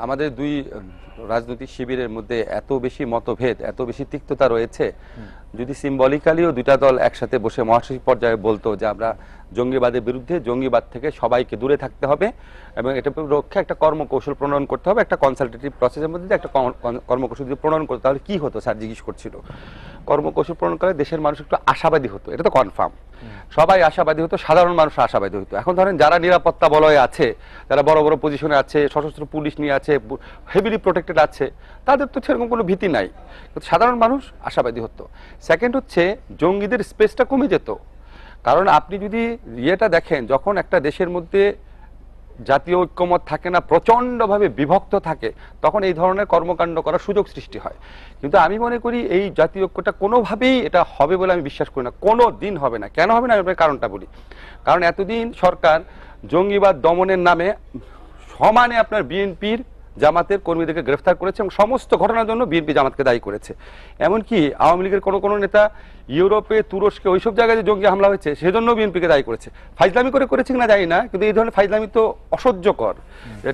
আমাদের দুই রাজনৈতিক শিবিরের মধ্যে এত বেশি মতভেদ এত বেশি তিক্ততা রয়েছে যদি সিম্বলিক্যালিও দুইটা দল একসাথে বসে মহাসচিব পর্যায়ে বলতো যে আমরা জঙ্গিবাদের বিরুদ্ধে জঙ্গিবাদ থেকে সবাইকে দূরে থাকতে হবে এবং এটা রক্ষে একটা কর্মকৌশল প্রণয়ন করতে হবে একটা কনসালটেটিভ প্রসেসের মধ্যে একটা কর্ম- কর্ম- কর্মকৌশল যদি প্রণয়ন করতো তাহলে কি হতো স্যার জিজ্ঞেস করছিল? কর্মকৌশল প্রণয়ন করে দেশের মানুষ একটু আশাবাদী হতো এটা তো কনফার্ম সবাই আশাবাদী হতো সাধারণ মানুষ আশাবাদী হতো। এখন ধরেন যারা নিরাপত্তা বলয়ে আছে যারা বড় বড় পজিশনে আছে সশস্ত্র পুলিশ নিয়ে আছে হেভিলি প্রোটেক্টেড আছে, তাদের তো সেরকম কোনো ভীতি নাই। কিন্তু সাধারণ মানুষ আশাবাদী হতো। সেকেন্ড হচ্ছে, জঙ্গিদের স্পেসটা কমে যেত। কারণ আপনি যদি ইয়েটা দেখেন, যখন একটা দেশের মধ্যে জাতীয় ঐক্যমত থাকে না, প্রচণ্ডভাবে বিভক্ত থাকে, তখন এই ধরনের কর্মকাণ্ড করার সুযোগ সৃষ্টি হয়। কিন্তু আমি মনে করি, এই জাতীয় ঐক্যটা কোনোভাবেই এটা হবে বলে আমি বিশ্বাস করি না। কোনো দিন হবে না। কেন হবে না, আমি কারণটা বলি। কারণ এতদিন সরকার জঙ্গিবাদ দমনের নামে সমানে আপনার বিএনপির জামাতের কর্মীদেরকে গ্রেফতার করেছে এবং সমস্ত ঘটনার জন্য বিএনপি জামাতকে দায়ী করেছে। এমনকি আওয়ামী লীগের কোনো কোনো নেতা ইউরোপে তুরস্কে ওইসব জায়গায় যে জঙ্গি হামলা হয়েছে সেজন্য বিএনপিকে দায়ী করেছে। ফাইজলামি করে করেছে কিনা জানি না কিন্তু এই ধরনের ফাইজলামি তো অসহ্যকর।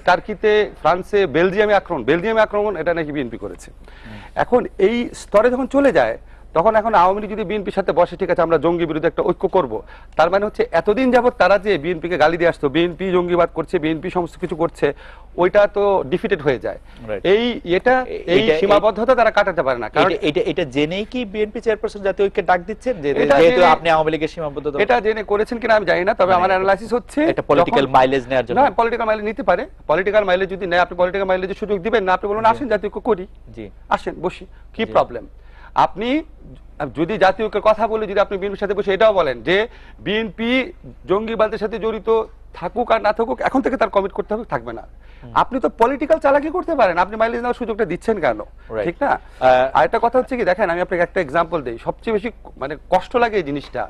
টার্কিতে ফ্রান্সে বেলজিয়ামে আক্রমণ বেলজিয়ামে আক্রমণ এটা নাকি বিএনপি করেছে। এখন এই স্তরে যখন চলে যায় তখন এখন আওয়ামী লীগ যদি বিএনপির সাথে বসে ঠিক আছে আমরা জঙ্গি বিরুদ্ধে একটা ঐক্য করব। তার মানে হচ্ছে এতদিন যাবত তারা যে বিএনপিকে গালি দিয়ে আসতো বিএনপি জঙ্গিবাদ করছে বিএনপি সমস্ত কিছু করছে ওইটা তো ডিফিটেড হয়ে যায়। এই এটা এই সীমাবদ্ধতা তারা কাটাতে পারে না। কারণ এটা- এটা জেনেই কি বিএনপি চেয়ারপারসন জাতীয় ঐক্যে ডাক দিচ্ছেন? যে যেহেতু আপনি আওয়ামী লীগের সীমাবদ্ধতা এটা জেনে করেছেন কিনা আমি জানি না তবে মানে আমার অ্যানালাইসিস হচ্ছে এটা পলিটিক্যাল মাইলেজ নেওয়ার জন্য। না পলিটিক্যাল মাইলেজ নিতে পারে। পলিটিক্যাল মাইলেজ যদি নেয় আপনি পলিটিক্যাল মাইলেজের সুযোগ দিবেন না আপনি বলুন আসেন জাতীয় ঐক্য করি। জি। আসেন বসি। কি প্রবলেম আপনি যদি জাতীয় ঐক্যের কথা বলে যদি আপনি বিএনপির সাথে বসে এটাও বলেন যে বিএনপি জঙ্গিবাদের সাথে জড়িত থাকুক আর না থাকুক এখন থেকে তার কমিট করতে হবে থাকবে না। আপনি তো পলিটিক্যাল চালাকি করতে পারেন আপনি মাইলেজ নেওয়ার সুযোগটা দিচ্ছেন কেন? ঠিক না? আর একটা কথা হচ্ছে কি দেখেন আমি আপনাকে একটা এক্সাম্পল দিই। সবচেয়ে বেশি মানে কষ্ট লাগে এই জিনিসটা।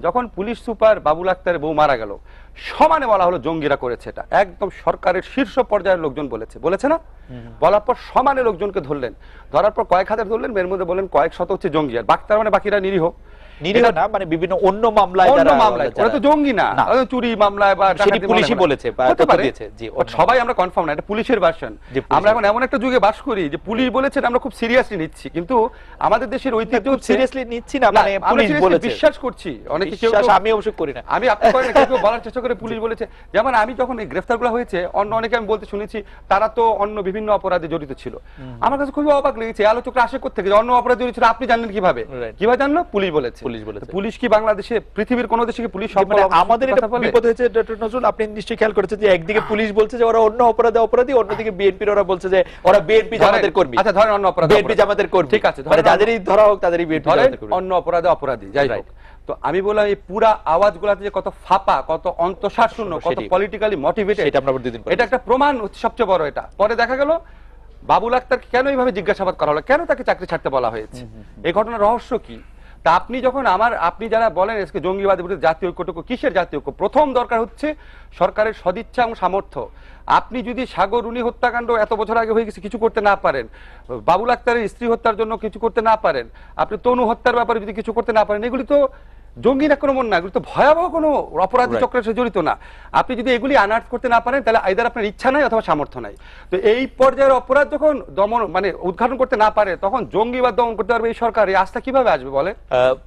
যখন পুলিশ সুপার বাবুল আক্তারের বউ মারা গেল সমানে বলা হলো জঙ্গিরা করেছে এটা। একদম সরকারের শীর্ষ পর্যায়ের লোকজন বলেছে। বলেছে না? বলার পর সমানে লোকজনকে ধরলেন। ধরার পর কয়েক হাজার ধরলেন এর মধ্যে বললেন কয়েক শত হচ্ছে জঙ্গি। আর বাক্তার মানে বাকিরা নিরীহ। নিরীহ না মানে বিভিন্ন অন্য মামলায় অন্য মামলায় ওরা তো জঙ্গি না। চুরি মামলায় বা সেটি পুলিশই বলেছে হতে পারে। জি, সবাই আমরা কনফার্ম না এটা পুলিশের ভার্সন আমরা এখন এমন একটা যুগে বাস করি যে পুলিশ বলেছে আমরা খুব সিরিয়াসলি নিচ্ছি। কিন্তু আমাদের দেশের ঐতিহ্য সিরিয়াসলি নিচ্ছি না মানে পুলিশ বলেছে। বিশ্বাস করছি। অনেকে কেউ- আমি অবশ্য করি না। আমি আপনি করেন কেউ বলার চেষ্টা করে পুলিশ বলেছে। যেমন আমি যখন এই গ্রেফতারগুলো হয়েছে অন্য অনেকে আমি বলতে শুনেছি তারা তো অন্য বিভিন্ন অপরাধে জড়িত ছিল। আমার কাছে খুবই অবাক লেগেছে আলোচকরা আশা করতে যে অন্য অপরাধে জড়িত ছিল আপনি জানলেন কীভাবে? কীভাবে জানলো? পুলিশ বলেছে। পুলিশ বলেছে। পুলিশ কি বাংলাদেশে পৃথিবীর কোন দেশে কি পুলিশ সব মানে বলা- আমাদের এটা বিপদ হয়েছে ডক্টর নজরুল আপনি নিশ্চয়ই খেয়াল করেছেন যে একদিকে পুলিশ বলছে যে ওরা অন্য অপরাধে অপরাধী অন্যদিকে বিএনপির ওরা বলছে যে ওরা বিএনপি জামাতের কর্মী। আচ্ছা ধরেন অন্য অপরাধ বিএনপি জামাতের কর্মী। ঠিক আছে মানে যাদেরই ধরা হোক তাদেরই বিএনপি জামাতের কর্মী। অন্য অপরাধে অপরাধী যাই হোক। তো আমি বললাম এই পুরা আওয়াজগুলাতে যে কত ফাঁপা কত অন্তঃসার শূন্য কত। পলিটিক্যালি মোটিভেটেড আমরা দুদিন এটা একটা প্রমাণ হচ্ছে সবচেয়ে বড় এটা। পরে দেখা গেল বাবুল আক্তারকে কেন এইভাবে জিজ্ঞাসাবাদ করা হলো? কেন তাকে চাকরি ছাড়তে বলা হয়েছে? এই ঘটনার রহস্য কি? তা আপনি যখন আমার, আপনি যারা বলেন আজকে জঙ্গিবাদের বিরুদ্ধে জাতীয় ঐক্যটুকু কিসের জাতীয় ঐক্য? প্রথম দরকার হচ্ছে সরকারের সদিচ্ছা এবং সামর্থ্য। আপনি যদি সাগরুনি হত্যাকাণ্ড এত বছর আগে হয়ে গেছে, কিছু করতে না পারেন। বাবুল আক্তারের স্ত্রী হত্যার জন্য কিছু করতে না পারেন। আপনি তনু হত্যার ব্যাপারে যদি কিছু করতে না পারেন, এগুলি তো জঙ্গির আক্রমণ না এগুলো তো ভয়াবহ কোনো অপরাধী চক্রের সাথে জড়িত না। আপনি যদি এগুলি আনার্ট করতে না পারেন তাহলে আইদার আপনার ইচ্ছা নাই অথবা সামর্থ্য নাই। তো এই পর্যায়ের অপরাধ যখন দমন মানে উদ্ঘাটন করতে না পারে তখন জঙ্গিবাদ দমন করতে পারবে এই সরকার এই আস্থা কীভাবে আসবে বলে